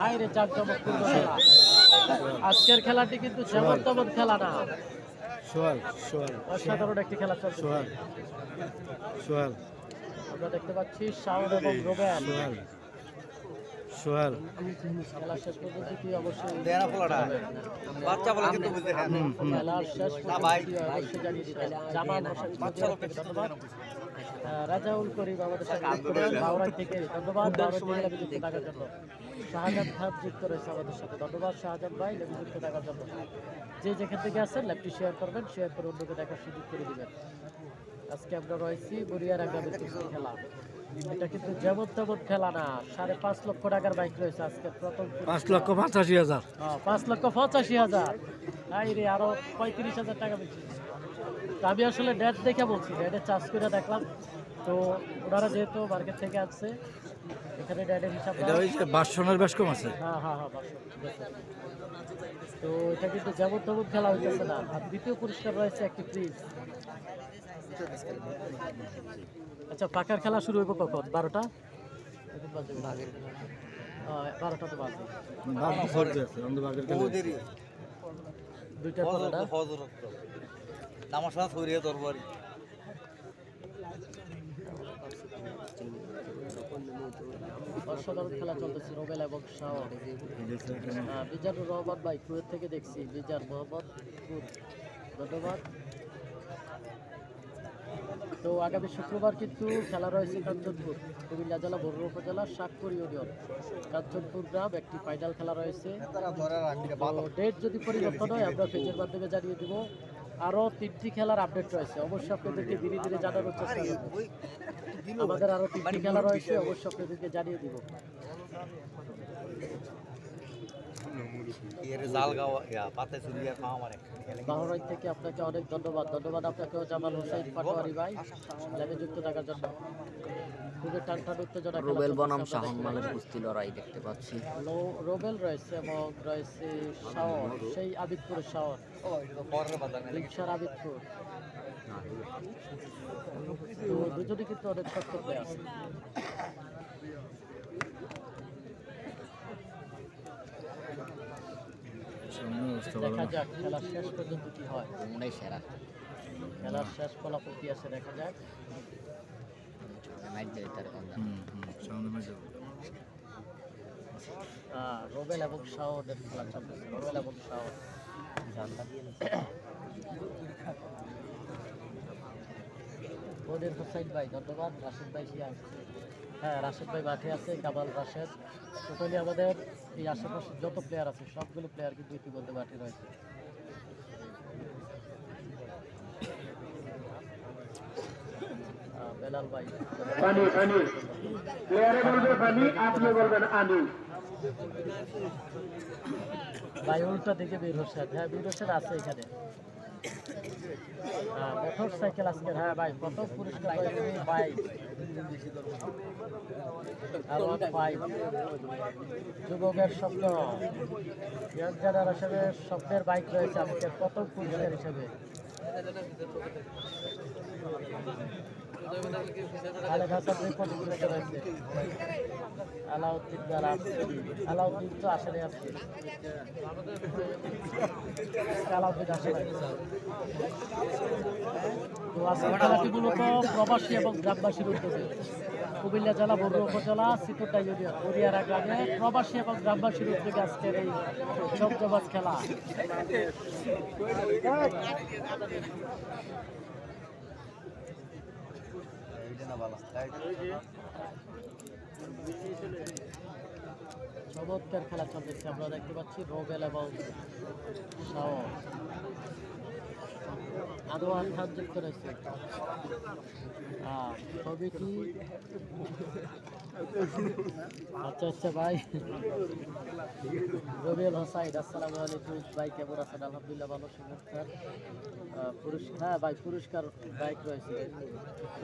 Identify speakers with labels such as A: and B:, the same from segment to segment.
A: বাইরে জাঁকজমকপূর্ণ খেলা। আজকের খেলাটি কিন্তু যেমন তেমন খেলা না।
B: সোহাল সোহাল
A: অসাধারণ একটি খেলা চলছে।
B: সোহাল সোহাল
A: আমরা দেখতে পাচ্ছি শাওন এবং রোবেন
B: সোহাল সোহাল
A: শেষ পর্যন্ত কি অবশ্যই
C: দেনা ফলাটা বাচ্চা বলে কিন্তু বুঝতে হ্যাঁ
A: খেলার শেষ পর্যন্ত অবশ্যই জানিয়ে দিবেন জামাল
C: বাচ্চা লোক
A: ধন্যবাদ আহ, রাজাউল করিম আমাদের সাথে বাউরাই থেকে ধন্যবাদ। থেকে থাকার জন্য। শাহজাহান খান যুক্ত রয়েছে আমাদের সাথে। ধন্যবাদ শাহজাহান ভাই লেগে যুক্ত থাকার জন্য। যে যেখান থেকে আছেন ল্যাপটি শেয়ার করবেন শেয়ার করে অন্যকে দেখার সুযোগ করে দিবেন। আজকে আমরা রয়েছি বরিয়ার আগামী খেলা। এটা কিন্তু যেমন তেমন খেলা না। সাড়ে পাঁচ লক্ষ টাকার বাইক রয়েছে আজকে। প্রথম
B: পাঁচ লক্ষ পঁচাশি হাজার।
A: হ্যাঁ, পাঁচ লক্ষ পঁচাশি হাজার। রে আরও পঁয়ত্রিশ হাজার টাকা বেশি। আমি আসলে ডেট দেখে বলছি ডেটে চার্জ করে দেখলাম। তো ওনারা যেহেতু মার্কেট থেকে আসছে এখানে ডেটের হিসাব
B: এটা ওই যে বাসনের বেশ কম আছে?
A: হ্যাঁ হ্যাঁ হ্যাঁ তো এটা কিন্তু যেমন তেমন খেলা হইতেছে না। আর দ্বিতীয় পুরস্কার রয়েছে একটি ফ্রিজ আচ্ছা পাকার খেলা শুরু হইব কখন? বারোটা? বারোটা তো বাজে।
B: বাঘ
C: আমার সাথে সরিয়ে তরবারি
A: অসাধারণ খেলা চলতেছে রোবেল এবং শাহ বিজানুর রহমান ভাই কুয়েত থেকে দেখছি। বিজার মোহাম্মদ ধন্যবাদ। তো আগামী শুক্রবার কিন্তু খেলা রয়েছে কাঞ্চনপুর কুমিল্লা জেলা বরুণ উপজেলা শাকপুর ইউনিয়ন। কাঞ্চনপুর গ্রাম একটি ফাইনাল খেলা রয়েছে। ডেট যদি পরিবর্তন হয় আমরা পেজের মাধ্যমে জানিয়ে দিব। আরও তিনটি খেলার আপডেট রয়েছে। অবশ্য আপনাদেরকে ধীরে ধীরে জানানোর চেষ্টা করব। আমাদের আরও তিনটি খেলা রয়েছে অবশ্য আপনাদেরকে জানিয়ে দিব।
C: এর জাল গাওয়া পাতে চুরিয়া খাওয়া মানে।
A: বাহরাইন থেকে আপনাকে অনেক ধন্যবাদ। ধন্যবাদ আপনাকেও জামাল হোসেন পাটোয়ারি ভাই। লাইভে যুক্ত থাকার জন্য। খুবই টান টান উত্তেজনা
D: রুবেল বনাম শাহন
A: দেখতে
D: মালের
A: পাচ্ছি।
D: কুস্তি লড়াই দেখতে পাচ্ছি।
A: রোবেল রয়েছে এবং রয়েছে শাওন সেই আবিদপুরের শাওন।
C: ও এটা তো পরের বাজার না
A: লিংসার আবিদপুর। তো দুজনে কিন্তু অনেক শক্ত প্লেয়ার
B: সামনে অবস্থা ভালো
A: দেখা যাক খেলার শেষ পর্যন্ত কি হয়।
D: তোমরাই সেরা।
A: খেলার শেষ ফলাফল কি আছে দেখা যাক। রোবেল এবং শাওনের খেলা চলতেছে রোবেল এবং ওদের হোসাইন ভাই ধন্যবাদ। রাশেদ ভাই কি হ্যাঁ রাশেদ ভাই মাঠে আছে কামাল রাশেদ। টোটালি আমাদের এই আশেপাশে যত প্লেয়ার আছে সবগুলো প্লেয়ার কিন্তু ইতিমধ্যে মাঠে রয়েছে। বেলাল ভাই।
E: পানি পানি প্লেয়ারে বলবে পানি আপনি বলবেন আনি।
A: ভাই উল্টা দিকে বীর হোসেন। হ্যাঁ বীর হোসেন আছে এখানে। মোটর সাইকেল আজকের হ্যাঁ ভাই কত পুরস্কার, বাইক। যুবকের স্বপ্ন ইয়াং জেনারেশনের স্বপ্নের বাইক রয়েছে আমাকে কত পুরস্কার হিসেবে। প্রবাসী এবং গ্রামবাসীর উদ্যোগে কুমিল্লা জেলা বড় উপজেলা সিতুরটা ইউনিয়ন বরিয়ারা গ্রামে প্রবাসী এবং গ্রামবাসীর উদ্যোগে আজকের এই জমজমাট খেলা।
C: এইটা না ভালো
A: চমৎকার খেলা চলতেছে, আমরা দেখতে পাচ্ছি রোবেল এবং শাওন। আনোয়ার খান যুক্ত রয়েছে। ছবিটি আচ্ছা আচ্ছা ভাই। রবিউল হোসাইন, আসসালামু আলাইকুম। ভাই, কেমন আছেন? আলহামদুলিল্লাহ ভালো পুরস্কার হ্যাঁ ভাই, পুরস্কার বাইক রয়েছে।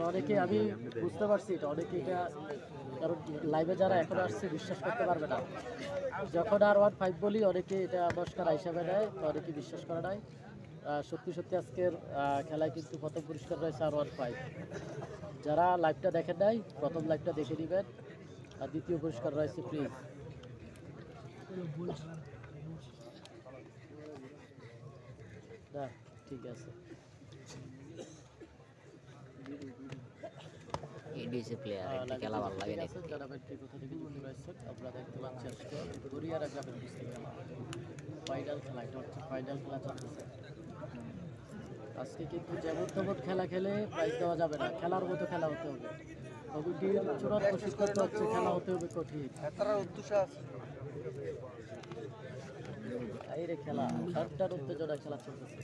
A: অনেকে আমি বুঝতে পারছি এটা, অনেকে এটা কারণ লাইভে যারা এখন আসছে বিশ্বাস করতে পারবে না। যখন আর ওয়ান ফাইভ বলি, অনেকে এটা মস্কার হিসাবে নেয় অনেকে বিশ্বাস করে নাই। সত্যি সত্যি আজকের খেলায় কিন্তু প্রথম পুরস্কার রয়েছে আর ওয়ান ফাইভ যারা লাইভটা দেখেন নাই, প্রথম লাইভটা দেখে নেবেন। আর দ্বিতীয় পুরস্কার রয়েছে ফ্রিজ ঠিক আছে।
D: হচ্ছে প্লেয়ার একটি খেলা ভালো লাগে দেখতে।
A: আপনারা পাচ্ছেন আজকে গড়িয়ারা গ্রামের কুস্তি খেলা। ফাইনাল খেলা এটা হচ্ছে ফাইনাল খেলা চলতেছে। আজকে কিন্তু যেমন তেমন খেলা খেলে প্রাইজ দেওয়া যাবে না খেলার মতো খেলা হতে হবে। কমিটির চূড়ান্ত সিদ্ধান্ত হচ্ছে খেলা হতে হবে কঠিন। এই রে খেলা সাতটার উত্তেজনা খেলা চলতেছে।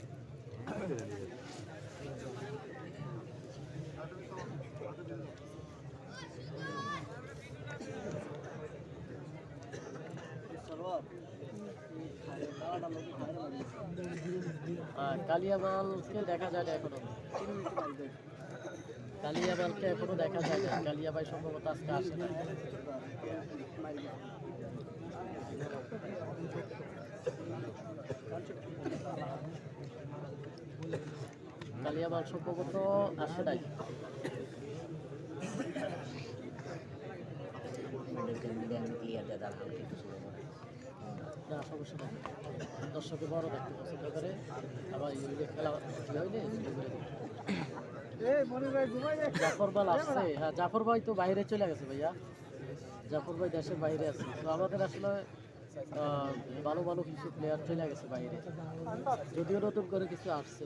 A: আর কালিয়ামালকে দেখা যায় না এখনও। কালিয়ামালকে এখনও দেখা যায় না। কালিয়াবাই সম্ভবত আজকে আসে না কালিয়ামাল সম্ভবত আসে নাই।
D: ক্লিয়ার হালকা একটু।
A: সমস্যা দর্শকে বড় দেখতে পছন্দ করে আবার ইউনিটে খেলা কি হয়নি জাফর বাল আসছে হ্যাঁ জাফর ভাই তো বাইরে চলে গেছে ভাইয়া জাফর ভাই দেশের বাইরে আছে তো আমাদের আসলে আহ, ভালো ভালো কিছু প্লেয়ার চলে গেছে বাইরে যদিও নতুন করে কিছু আসছে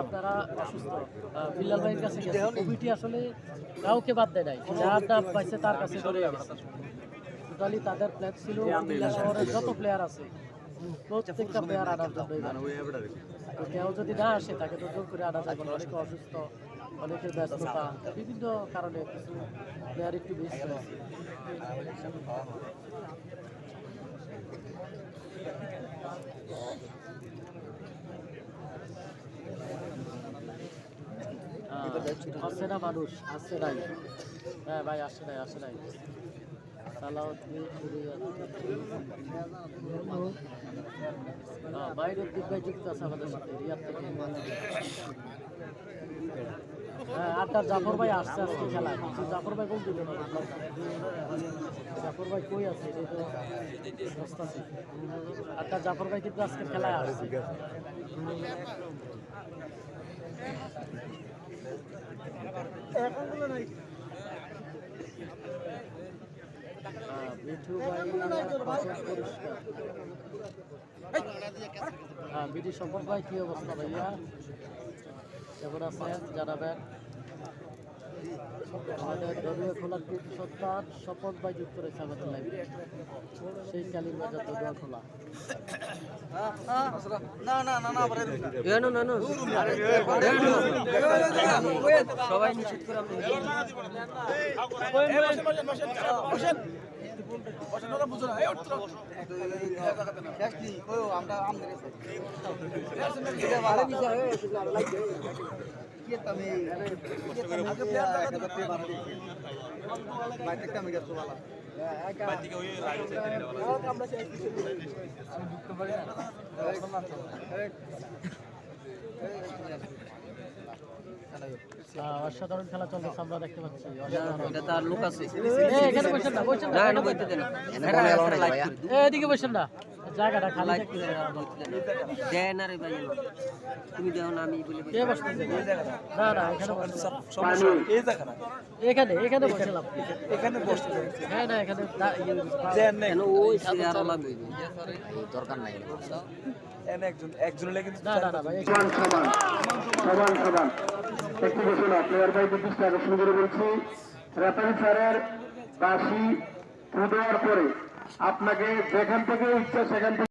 A: আপনারা অসুস্থ বিল্লাল ভাইয়ের কাছে আসলে কাউকে বাদ দেয় নাই। যার নাম পাইছে তার কাছে গেছে। টোটালি তাদের প্ল্যান ছিল কুমিল্লা শহরের যত প্লেয়ার আছে প্রত্যেকটা প্লেয়ার ভালো। তো কেউ যদি না আসে তাকে তো জোর করে আনা যাবে অনেকে অসুস্থ অনেকের ব্যস্ততা বিভিন্ন কারণে কিছু প্লেয়ার একটু বেশি হয়েছে আহ, আসছে না মানুষ আসছে নাই। হ্যাঁ ভাই আসছে নাই আসছে নাই। হ্যাঁ বাইরের রিয়াদ থেকে। হ্যাঁ আটটা জাফর ভাই আসছে আজকে খেলা জাফর ভাই কোন দিকে জাফর ভাই কই আছে? এটা তো বুঝতেছি আটটা জাফর ভাই কিন্তু আজকে খেলায় আসছে। হ্যাঁ, মিঠু ভাই পছন্দ পরিষ্কার হ্যাঁ সম্পর্ক ভাই কি অবস্থা ভাইয়া? কেমন আছেন জানাবেন। আমাদের দলীয় খোলার কৃতি সন্তান শপথ ভাই যুক্ত রয়েছে আমাদের লাইভে সেই কালীর বাজার দলীয় খোলা
C: না না না না আবার
A: সবাই নিশ্চিত করে
C: শেষ নেই ও আমরা
A: অসাধারণ খেলা চলতেছে আমরা দেখতে পাচ্ছি
D: এটা তার লোক আছে
A: এখানে বসেন না। বসেন
D: দেন
A: এদিকে বসেন না। জায়গাটা খালি দেখতে
D: দেয় না রে ভাই তুমি দেখো না আমি বলে
A: কে বসতেছে? না না এখানে বসেন
E: পানি।
A: এখানে এখানে বসেলাম এখানে বসতে হ্যাঁ না এখানে দা- ইয়ে,
D: কেন ওই সিরিয়ার লাগবে দরকার নাই।
A: না না না ভাই
E: সমান সমান। সমান সমান। একটু বসুন প্লেয়ার ভাই দৃষ্টি আকর্ষণ করে বলছি। রেফারি স্যারের বাসি পরে। আপনাকে যেখান থেকে ইচ্ছা সেখান থেকে